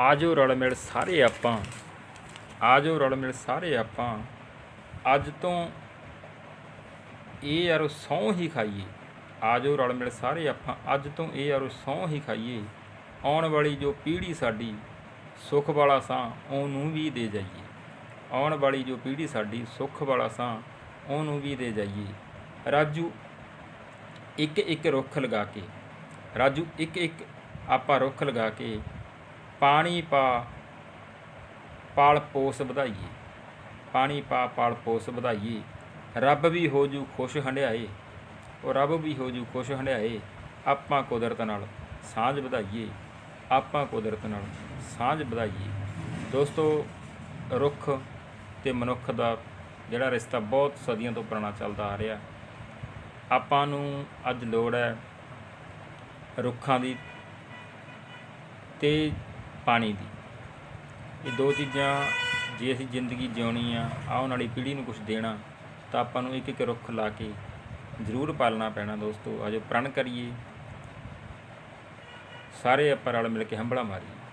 ਆਜੋ ਰਲ ਮਿਲ ਸਾਰੇ ਆਪਾਂ, ਆਜੋ ਰਲ ਮਿਲ ਸਾਰੇ ਆਪਾਂ। ਅੱਜ ਤੋਂ ਇਹ ਯਾਰੋ ਸਹੁੰ ਹੀ ਖਾਈਏ। ਆਜੋ ਰਲ ਮਿਲ ਸਾਰੇ ਆਪਾਂ, ਅੱਜ ਤੋਂ ਇਹ ਯਾਰੋ ਸਹੁੰ ਹੀ ਖਾਈਏ। ਆਉਣ ਵਾਲੀ ਜੋ ਪੀੜ੍ਹੀ ਸਾਡੀ, ਸੁੱਖ ਵਾਲਾ ਸਾਂ, ਉਹਨੂੰ ਵੀ ਦੇ ਜਾਈਏ। ਆਉਣ ਵਾਲੀ ਜੋ ਪੀੜ੍ਹੀ ਸਾਡੀ, ਸੁੱਖ ਵਾਲਾ ਸਾਂ, ਉਹਨੂੰ ਵੀ ਦੇ ਜਾਈਏ। ਰਾਜੂ ਇੱਕ ਇੱਕ ਰੁੱਖ ਲਗਾ ਕੇ, ਰਾਜੂ ਇੱਕ ਇੱਕ ਆਪਾਂ ਰੁੱਖ ਲਗਾ ਕੇ ਪਾਣੀ ਪਾ, ਪਾਲ ਪੋਸ ਵਧਾਈਏ। ਪਾਣੀ ਪਾ, ਪਾਲ ਪੋਸ ਵਧਾਈਏ। ਰੱਬ ਵੀ ਹੋ ਜੂ ਖੁਸ਼ ਹੰਡਿਆਏ। ਉਹ ਰੱਬ ਵੀ ਹੋ ਜੂ ਖੁਸ਼ ਹੰਡਿਆਏ। ਆਪਾਂ ਕੁਦਰਤ ਨਾਲ ਸਾਂਝ ਵਧਾਈਏ। ਆਪਾਂ ਕੁਦਰਤ ਨਾਲ ਸਾਂਝ ਵਧਾਈਏ। ਦੋਸਤੋ, ਰੁੱਖ ਤੇ ਮਨੁੱਖ ਦਾ ਜਿਹੜਾ ਰਿਸ਼ਤਾ ਬਹੁਤ ਸਦੀਆਂ ਤੋਂ ਪੁਰਾਣਾ ਚੱਲਦਾ ਆ ਰਿਹਾ। ਆਪਾਂ ਨੂੰ ਅੱਜ ਲੋੜ ਹੈ ਰੁੱਖਾਂ ਦੀ ਤੇ ਪਾਣੀ ਦੀ। ਇਹ ਦੋ ਚੀਜ਼ਾਂ ਜੇ ਅਸੀਂ ਜ਼ਿੰਦਗੀ ਜਿਉਣੀ ਆ, ਆਉਣ ਵਾਲੀ ਪੀੜ੍ਹੀ ਨੂੰ ਕੁਝ ਦੇਣਾ, ਤਾਂ ਆਪਾਂ ਨੂੰ ਇੱਕ ਇੱਕ ਰੁੱਖ ਲਾ ਕੇ ਜ਼ਰੂਰ ਪਾਲਣਾ ਪੈਣਾ ਦੋਸਤੋ। ਆਜੋ ਪ੍ਰਣ ਕਰੀਏ। ਸਾਰੇ ਆਪਾਂ ਰਲ ਮਿਲ ਕੇ ਹੰਬੜਾ ਮਾਰੀਏ।